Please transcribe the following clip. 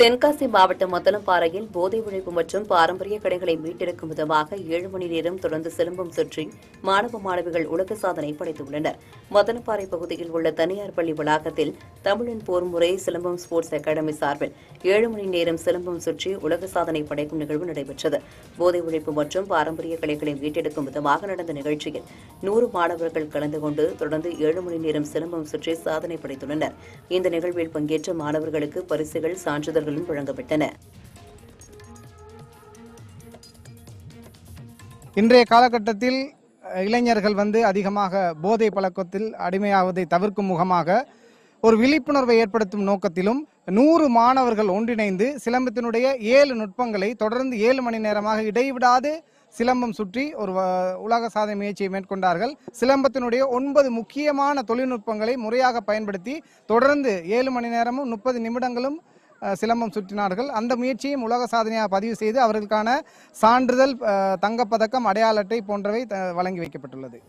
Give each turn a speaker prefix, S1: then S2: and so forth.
S1: தென்காசி மாவட்டம் மத்தளம்பாறையில் போதை ஒழிப்பு மற்றும் பாரம்பரிய கடைகளை மீட்டெடுக்கும் விதமாக ஏழு மணி நேரம் தொடர்ந்து சிலம்பம் சுற்றி மாணவ மாணவிகள் உலக சாதனை படைத்துள்ளனர். மத்தளம்பாறை பகுதியில் உள்ள தனியார் பள்ளி வளாகத்தில் தமிழின் போர் முறை சிலம்பம் ஸ்போர்ட்ஸ் அகாடமி சார்பில் ஏழு மணி நேரம் சிலம்பம் சுற்றி உலக சாதனை படைக்கும் நிகழ்வு நடைபெற்றது. போதை ஒழிப்பு மற்றும் பாரம்பரிய கலைகளை மீட்டெடுக்கும் விதமாக நடந்த நிகழ்ச்சியில் நூறு மாணவர்கள் கலந்து கொண்டு தொடர்ந்து ஏழு மணி நேரம் சிலம்பம் சுற்றி சாதனை படைத்துள்ளனர். இந்த நிகழ்வில் பங்கேற்ற மாணவர்களுக்கு பரிசுகள் சான்றிதழ் சான்றிதழ்களும் வழங்கப்பட்டன.
S2: இன்றைய காலகட்டத்தில் இளைஞர்கள் வந்து அதிகமாக போதை பழக்கத்தில் அடிமையாவதை தவிர்க்கும் முகமாக ஒரு விழிப்புணர்வை ஏற்படுத்தும் நோக்கத்திலும் நூறு மாணவர்கள் ஒன்றிணைந்து சிலம்பத்தினுடைய ஏழு நுட்பங்களை தொடர்ந்து ஏழு மணி நேரமாக இடைவிடாது சிலம்பம் சுற்றி ஒரு வ- உலக சாதனை முயற்சியை மேற்கொண்டார்கள். சிலம்பத்தினுடைய ஒன்பது முக்கியமான தொழில்நுட்பங்களை முறையாக பயன்படுத்தி தொடர்ந்து ஏழு மணி நேரமும் முப்பது நிமிடங்களும் சிலம்பம் சுற்றினார்கள். அந்த முயற்சியும் உலக சாதனையாக பதிவு செய்து அவர்களுக்கான சான்றிதழ் தங்கப்பதக்கம் அடையாள அட்டை போன்றவை வழங்கி வைக்கப்பட்டுள்ளது.